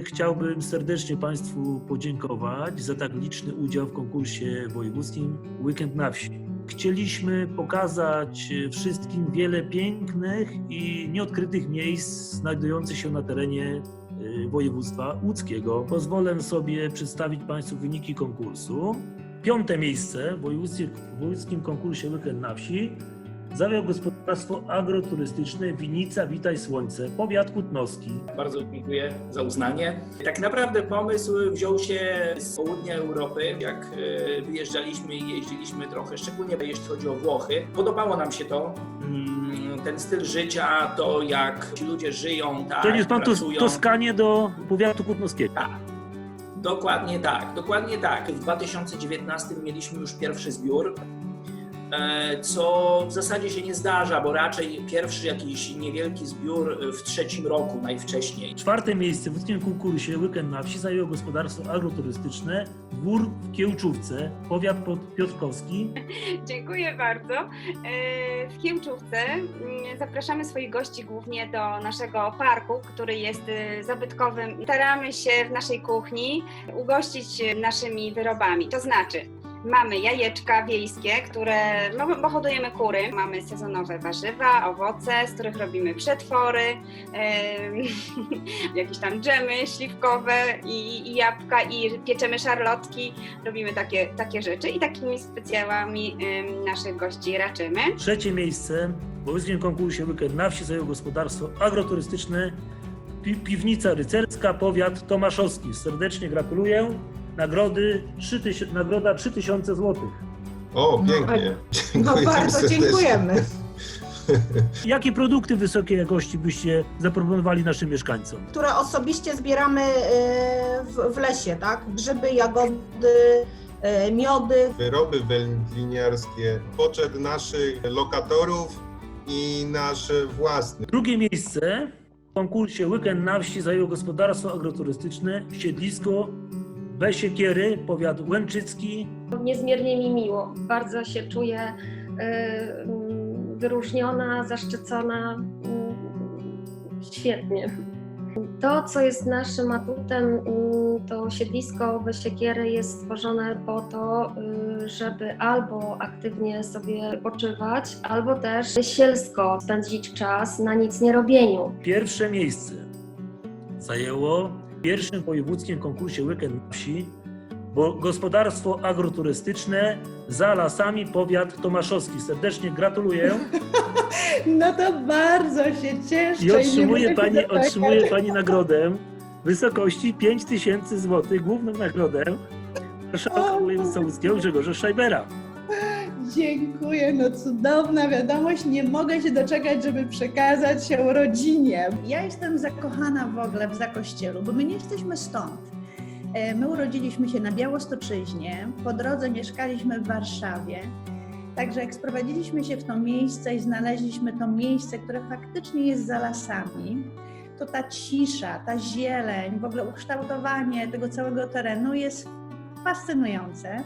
chciałbym serdecznie Państwu podziękować za tak liczny udział w konkursie wojewódzkim Weekend na Wsi. Chcieliśmy pokazać wszystkim wiele pięknych i nieodkrytych miejsc znajdujących się na terenie y, województwa łódzkiego. Pozwolę sobie przedstawić Państwu wyniki konkursu. Piąte miejsce w wojewódzkim konkursie Weekend na Wsi zajął gospodarstwo agroturystyczne Winica Witaj Słońce, powiat kutnowski. Bardzo dziękuję za uznanie. Tak naprawdę pomysł wziął się z południa Europy. Jak e, wyjeżdżaliśmy i jeździliśmy trochę, szczególnie jeśli chodzi o Włochy, podobało nam się to. mm, Ten styl życia, to jak ci ludzie żyją, tak, Przeniósł Pan to, pracują. Toskanię do powiatu kutnowskiego. Tak. Dokładnie tak, dokładnie tak. W 2019 mieliśmy już pierwszy zbiór, co w zasadzie się nie zdarza, bo raczej pierwszy jakiś niewielki zbiór w trzecim roku najwcześniej. Czwarte miejsce w łódzkim konkursie Weekend na Wsi zajęło gospodarstwo agroturystyczne Dwór w Kiełczówce, powiat pod- piotrkowski. Dziękuję bardzo. E, W Kiełczówce mm, zapraszamy swoich gości głównie do naszego parku, który jest e, zabytkowym. Staramy się w naszej kuchni ugościć e, naszymi wyrobami. To znaczy, mamy jajeczka wiejskie, które no, bo hodujemy kury. Mamy sezonowe warzywa, owoce, z których robimy przetwory, em, jakieś tam dżemy śliwkowe i, i jabłka i pieczemy szarlotki robimy takie, takie rzeczy i takimi specjałami ym, naszych gości raczymy. Trzecie miejsce w wojewódzkim konkursie Weekend na Wsi zajęło gospodarstwo agroturystyczne Pi- Piwnica Rycerska, powiat tomaszowski. Serdecznie gratuluję. Nagrody 3000, nagroda 3000 zł. O, No, pięknie. No Dziękujemy bardzo serdecznie. dziękujemy. Jakie produkty wysokiej jakości byście zaproponowali naszym mieszkańcom? Które osobiście zbieramy e, w, w lesie, tak? Grzyby, jagody, e, miody. Wyroby wędliniarskie, poczet naszych lokatorów i nasze własne. Drugie miejsce w konkursie Weekend na Wsi zajęło gospodarstwo agroturystyczne Siedlisko Besiekiery, powiat Łęczycki. Niezmiernie mi miło. Bardzo się czuję y, mm, wyróżniona, zaszczycona. mm, Świetnie. To, co jest naszym atutem, mm, to siedlisko Besiekiery jest stworzone po to, y, żeby albo aktywnie sobie poczywać, albo też sielsko spędzić czas na nic nie robieniu. Pierwsze miejsce zajęło pierwszym wojewódzkim konkursie Weekend Wsi bo gospodarstwo agroturystyczne za lasami powiat tomaszowski. Serdecznie gratuluję No to bardzo się cieszę. i otrzymuje pani, otrzymuje pani nagrodę w wysokości 5000 zł, główną nagrodę marszałka województwa łódzkiego Grzegorza Szajbera. Dziękuję, no cudowna wiadomość. Nie mogę się doczekać, żeby przekazać się rodzinie. Ja jestem zakochana w ogóle w Zakościelu, bo my nie jesteśmy stąd. E, My urodziliśmy się na Białostoczyźnie, po drodze mieszkaliśmy w Warszawie. Także jak sprowadziliśmy się w to miejsce i znaleźliśmy to miejsce, które faktycznie jest za lasami, to ta cisza, ta zieleń, w ogóle ukształtowanie tego całego terenu jest fascynujące.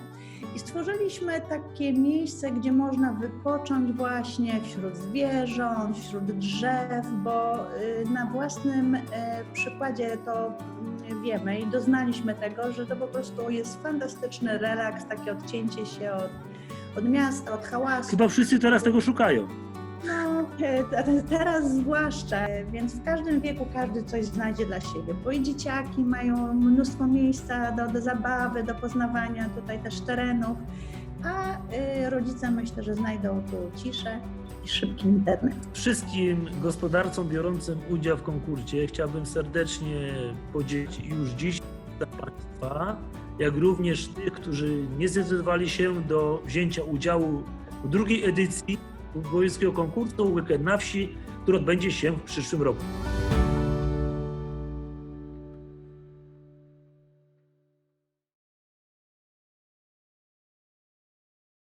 I stworzyliśmy takie miejsce, gdzie można wypocząć właśnie wśród zwierząt, wśród drzew, bo y, na własnym y, przykładzie to mm, wiemy i doznaliśmy tego, że to po prostu jest fantastyczny relaks, takie odcięcie się od, od miasta, od hałasu. Chyba wszyscy teraz tego szukają. E, te- teraz zwłaszcza, e, więc w każdym wieku każdy coś znajdzie dla siebie, bo i dzieciaki mają mnóstwo miejsca do, do zabawy, do poznawania tutaj też terenów, a y, rodzice myślę, że znajdą tu ciszę i szybki internet. Wszystkim gospodarcom biorącym udział w konkursie chciałbym serdecznie podziękować już dziś za Państwa, jak również tych, którzy nie zdecydowali się do wzięcia udziału w drugiej edycji wojewódzkiego konkursu Weekend na Wsi, który odbędzie się w przyszłym roku.